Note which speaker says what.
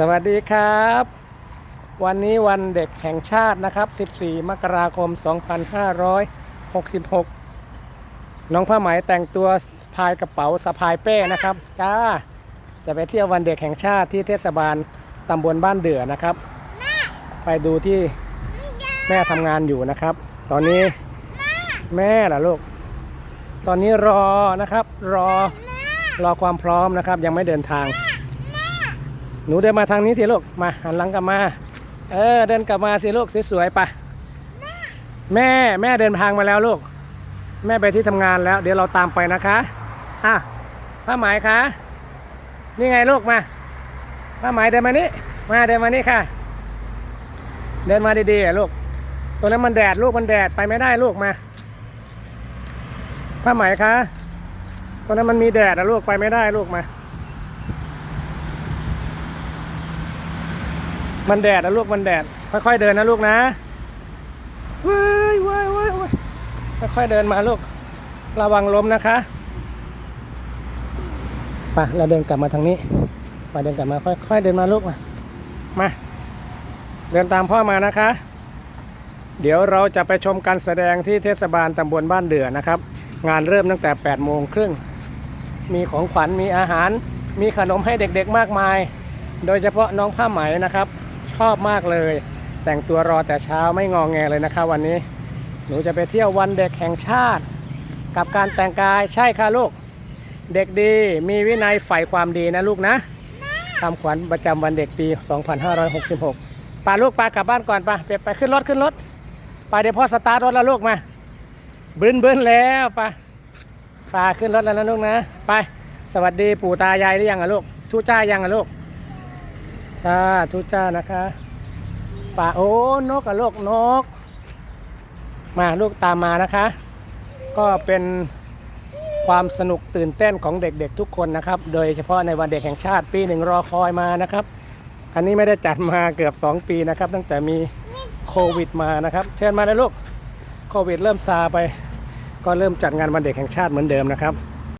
Speaker 1: สวัสดีครับ วันนี้วันเด็กแห่งชาตินะครับ 14 มกราคม 2566 น้องผ้าไหมแต่งตัวพายกระเป๋าสะพายเป้นะครับจ้าจะไปเที่ยววันเด็กแห่งชาติที่เทศบาลตำบลบ้านเดือนะครับ ไปดูที่แม่ทำงานอยู่นะครับ ตอนนี้แม่ล่ะลูก ตอนนี้รอนะครับ รอรอความพร้อมนะครับ ยังไม่เดินทาง หนูเดินมาทางนี้สิลูก มาหันหลังกลับมา เออ เดินกลับมาสิลูกสวยๆไปแม่แม่เดินทางมาแล้วลูก แม่ไปที่ทำงานแล้ว เดี๋ยวเราตามไปนะคะอะผ้าไหมคะนี่ไงลูกมาผ้าไหมเดินมานี่มาเดินมานี่ค่ะ เดินมาดีๆลูกตรงนั้นมันแดดลูกมันแดดไปไม่ได้ลูกมาผ้าไหมคะตรงนั้นมันมีแดดอะลูกไปไม่ได้ลูกมา มันแดดนะลูกมันแดด ค่อยๆเดินนะลูกนะว้ายว้ายว้ายว้ยค่อยๆเดินมาลูก ระวังล้มนะคะไปเราเดินกลับมาทางนี้ไปเดินกลับมาค่อยๆเดินมาลูกมามา เดินตามพ่อมานะคะ เดี๋ยวเราจะไปชมการแสดงที่เทศบาลตำบลบ้านเดือนะครับ งานเริ่มตั้งแต่8โมงครึ่งมีของขวัญมีอาหาร มีขนมให้เด็กๆมากมาย โดยเฉพาะน้องผ้าไหมนะครับ ชอบมากเลย แต่งตัวรอแต่เช้าไม่งองแงเลยนะครับวันนี้ หนูจะไปเที่ยววันเด็กแห่งชาติ กับการแต่งกายใช่ค่ะลูก เด็กดีมีวินัยใฝ่ความดีนะลูกนะคำขวัญประจำวันเด็กปี 2566ปาลูกปากลับบ้านก่อนปะไปไปขึ้นรถขึ้นรถไปเดี๋ยวพ่อสตาร์ทรถแล้วลูกมาบึนบึนแล้วปะปาขึ้นรถแล้วนะลูกนะ ไปสวัสดีปู่ตายายหรือยังอะลูกทูจ้ายังอะลูก ค่ะทุจ้านะคะป่าโอ้นกอะลูกนก มาลูกตามมานะคะ ก็เป็นความสนุกตื่นเต้นของเด็กๆทุกคนนะครับ โดยเฉพาะในวันเด็กแห่งชาติปีหนึ่งรอคอยมานะครับ อันนี้ไม่ได้จัดมาเกือบ 2 ปีนะครับ ตั้งแต่มีโควิดมานะครับ เชิญมาเลยลูกโควิดเริ่มซาไป ก็เริ่มจัดงานวันเด็กแห่งชาติเหมือนเดิมนะครับ